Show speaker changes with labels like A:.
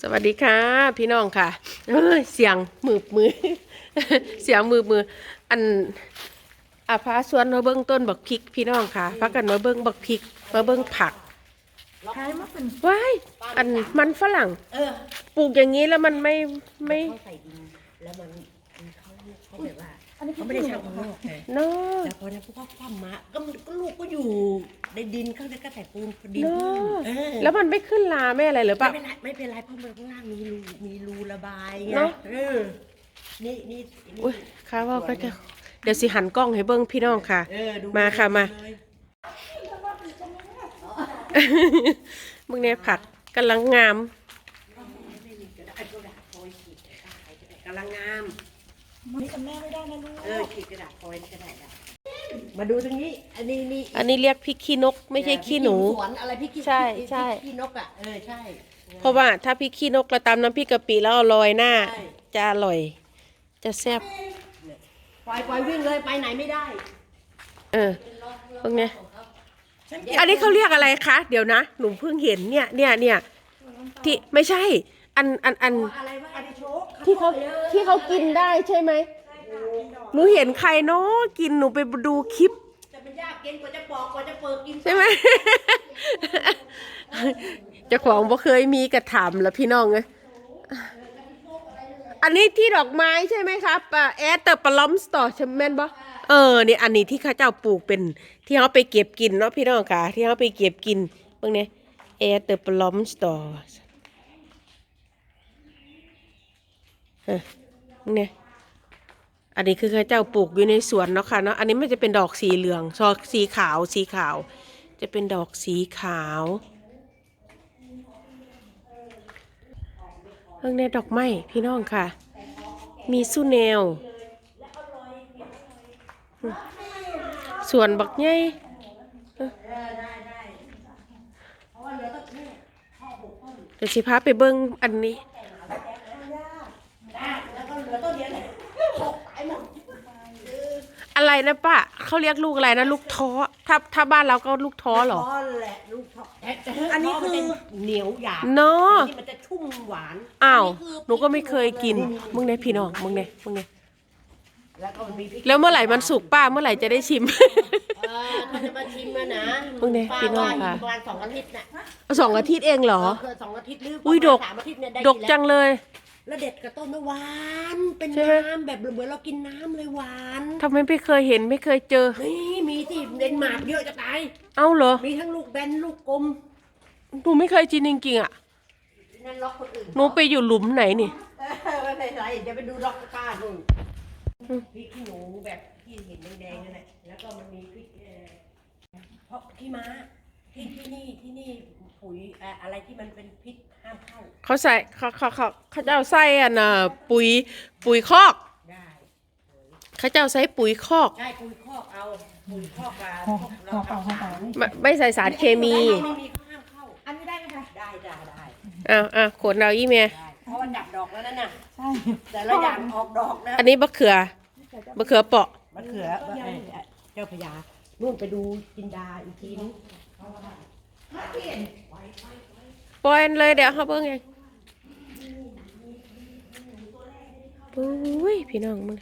A: สวัสดีค่ะ พี่น้องค่ะเอ้ยเสียงมืบมือ เสียงมืบมือ อันอาพาสวนมาเบิ้งต้นบักพริก พี่น้องค่ะพักกันมาเบิ้งบักพริกมาเบิ้งผัก
B: ขายมาเป็น
A: ว้ายอันมันฝรั่ง
B: เออ
A: ปลูกอย่างนี้แล้วมันไม่ไม่
B: เขาใส่ดินแล้วมันเขาเขา แบบว่าเขาไม่ได้ใช้ของโลกไง
A: เนาะ
B: แต่พอนั้นพวกเขาคว่ำมาก็มันก็ลูกก็อยู่ในดินเขาเลยก็ใส่ปูนดิน
A: เนาะ
B: เออ
A: แล้วมันไม่ขึ้นลาไม่อะไรหรือเป
B: ไม่
A: ล่า
B: เป็นไรไม่เป็นไรเพราะมันข้างล่างมีรูมีรูระบายไง
A: เนอะ
B: เออนี่นี่นี่
A: อุ้ยข้าว่าก็จะเดี๋ยวสิหันกล้องให้เบิ้งพี่น้องค่ะ
B: เออดู
A: มาค่ะมา
B: เลย
A: มึงเนี่ยผักกำลังงาม
B: กำลังงาม
C: นี่กับแม่ไม่ได้นะลูก
B: เออขีดกระดาษฟอยล์ก็ได้ได้มาดูตรงนี้ อันนี้นี่
A: อันนี้เรียกพริกขี้นกไม่ใช่ขี้หนู
B: สวนอะไรพี่ขี้
A: ใช่ใช่
B: พี่ขี้นกอะ เออใช่
A: เพราะว่าถ้าพริกขี้นกเราตำน้ำพริกกะปิแล้วเอาโรยหน้า
B: ใช่
A: จะอร่อย จะแซ่บ
B: ปล่อยปล่อยวิ่งเลยไปไหนไม่ได้
A: เออพวกเนี้ยอันนี้เขาเรียกอะไรคะ เดี๋ยวนะ หนูเพิ่งเห็นเนี่ยเนี่ยเนี่ยที่ไม่ใช่ อันอันอัน
B: อะไรวะอาริโชก
A: ที่เขาที่เขากินได้ใช่ไหมหนูเห็นใครเนาะกินหนูไปดูคลิป
B: จะมันยากเกินกว่าจะปอกกว่าจะเปิดกิน
A: ใช่ไหมเจ้าของบ่เคยมีกระถามแล้วพี่น้องเอ้ยอันนี้ที่ดอกไม้ใช่ไหมครับอ่าแอดเตอร์ปลอมสตอร์ใช่ไหมนบ่เออนี่อันนี้ที่เข้าเจ้าปลูกเป็นที่เขาไปเก็บกินเนาะพี่น้องค่ะ ที่เขาไปเก็บกินเบิ่งเนี่ยแอดเตอร์ปลอมสตอร์ เฮ้ยเนี่ยอันนี้คือข้าเจ้าปลูกอยู่ในสวนเนาะค่ะเนาะอันนี้มันจะเป็นดอกสีเหลืองซอกสีขาวสีขาว จะเป็นดอกสีขาวเรื่องในดอกไม้พี่น้องค่ะ มีสุแนวส่วนบักใหญ่เดี๋ยวสิพาไปเบิ้งอันนี้
B: แล้วก็เหลือต้นเดียวเลยหกตายหมด
A: อะไรนะป้าเขาเรียกลูกอะไรนะลูกท้อถ้าถ้าบ้านเราก็ลูกท้อเหรอ
B: ท้อแหละลูกท้อแต่แต่อันนี้คือเหนียวหยาบ
A: เนาะ
B: อันนี้มันจะชุ่มหวาน
A: อ้าว
B: นนี้คือ
A: หนูก็ไม่เคยกิน มึงเนี่ยพี่น้องมึงเนี่ยมึงเนี่ย
B: แล้วก็มันมีพริก
A: แล้วเมื่อไหร่มันสุกป้าเมื่อไหร่จะได้ชิม
B: เออถ้าจะมาชิมอะนะ
A: มึงเนี่ย
B: ป้า
A: พี่น้อง
B: ว่า
A: ค่ะ
B: อีกประมาณสองอาทิตย์น่ะ
A: สองอาทิตย์เองเหรอ
B: เออสองอาทิตย์หรือ
A: อุ้ย
B: ประ
A: ด
B: มาณ
A: ก
B: สามอาทิตย์เนี่ยได้
A: ดก
B: กิน
A: จั
B: แล้ว
A: งเลย
B: แล้วเด็ดกับต้นนะหวานเป็น
A: ใช่ไหม
B: น้ำแบบเหมือนเรากินน้ำเลยหวาน
A: ทำไมไม่เคยเห็นไม่เคยเจอ
B: นี่มีที่เดนมาร์กเยอะจะตาย
A: เอ้าเหรอ
B: มีทั้งลูกแบนลูกกลม
A: หนูไม่เคยกินจริงๆอะ
B: นั่นล็อกคนอื่น
A: หนูไปอยู่หลุมไหนนี่
B: เออไม่เป็นไรเดี๋ยวไปดูล็อกก้านู่นพริกขี้หนูแบบที่เห็นแดงๆนั่นแหละแล้วก็มันมีพริกเอ่อเพราะที่ม้าที่ที่นี่ที่นี่ ปุ๋ยเอ่ออะไรที่มันเป็นพิษห้ามเข้า
A: เขาใส่เขาเขาเขาเขาเจ้าใส่อะนะปุ๋ยปุ๋ยคอก
B: ได้
A: เขาเจ้าใส่ปุ๋ยคอก
B: ใช่ปุ๋ยคอกเอาปุ๋ยคอกมา
C: ห่อ
B: เรา
C: ห่อเปล่า
B: ทำ
C: ห่อเปล่า
A: ไม่ไม่ใส่สารเคมี
B: ไม่มีข้ามเข้า
C: อันนี้ได้ไหมคะ
B: ได้ได้ได้
A: อ้าวอ้าวขนเอาอีเม
B: ได้เพราะว่าดับดอกแล้วนั่นน่ะ
C: ใช่
B: แต่ละอย่างออกดอกนะ
A: อันนี้บะเขือบะเขือเปาะ
B: มะเขือเอ่อเจ้าพญานู่นไปดูจินดาอีกทีนึง
A: ปล่อยมันเลยเดี๋ยวเขาเบิ่งเองปุ้ยพี่น้องมึง